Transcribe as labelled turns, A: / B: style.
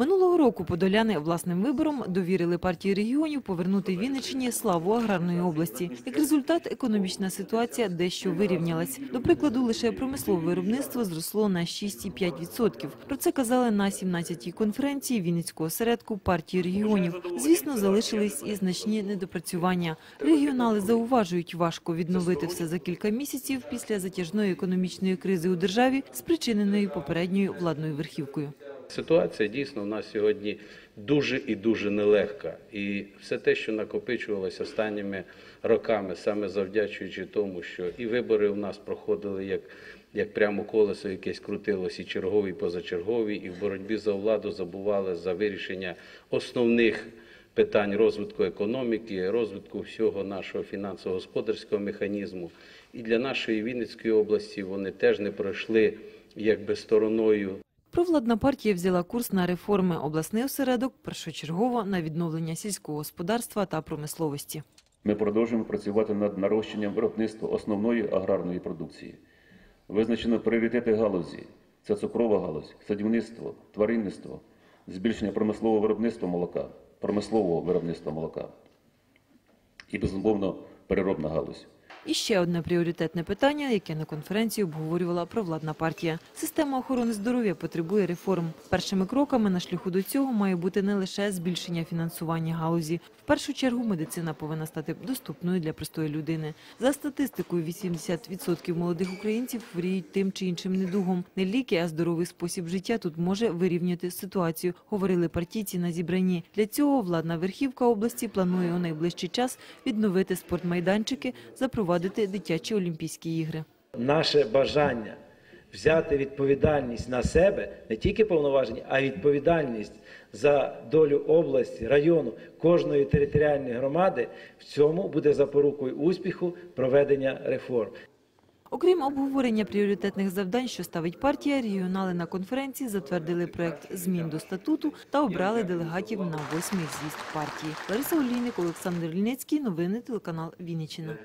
A: Минулого року подоляни власним вибором довірили партії регіонів повернути Вінниччині славу аграрної області. Як результат, економічна ситуація дещо вирівнялась. До прикладу, лише промислове виробництво зросло на 6,5%. Про це казали на 17-й конференції Вінницького осередку партії регіонів. Звісно, залишились і значні недопрацювання. Регіонали зауважують, важко відновити все за кілька місяців після затяжної економічної кризи у державі, спричиненої попередньою владною верхівкою.
B: Ситуація дійсно у нас сьогодні дуже і дуже нелегка. І все те, що накопичувалося останніми роками, саме завдячуючи тому, що і вибори у нас проходили як, як прямо колесо, якесь крутилося, і чергові, і позачергові, і в боротьбі за владу забували за вирішення основних питань розвитку економіки, розвитку всього нашого фінансово-господарського механізму. І для нашої Вінницької області вони теж не пройшли якби стороною
A: Провладна партія взяла курс на реформи обласний осередок, першочергово на відновлення сільського господарства та промисловості.
C: Ми продовжуємо працювати над нарощенням виробництва основної аграрної продукції. Визначено пріоритети галузі: це цукрова галузь, садівництво, тваринництво, збільшення промислового виробництва молока, промислового виробництва молока і, безумовно, переробна галузь.
A: І ще одне пріоритетне питання, яке на конференції обговорювала провладна партія. Система охорони здоров'я потребує реформ. Першими кроками на шляху до цього має бути не лише збільшення фінансування галузі. В першу чергу медицина повинна стати доступною для простої людини. За статистикою, 80% молодих українців хворіють тим чи іншим недугом. Не ліки, а здоровий спосіб життя тут може вирівняти ситуацію, говорили партійці на зібранні. Для цього владна верхівка області планує у найближчий час відновити спортмайданчики, запровадити дитячі Олімпійські ігри.
D: наше бажання взяти відповідальність на себе, не тільки повноваження, а й відповідальність за долю області, району, кожної територіальної громади, в цьому буде запорукою успіху проведення реформ.
A: Окрім обговорення пріоритетних завдань, що ставить партія, регіонали на конференції затвердили проект змін до статуту та обрали делегатів на восьмий з'їзд партії. Лариса Олійник, Олександр Лінецький. Новини телеканал Вінниччина.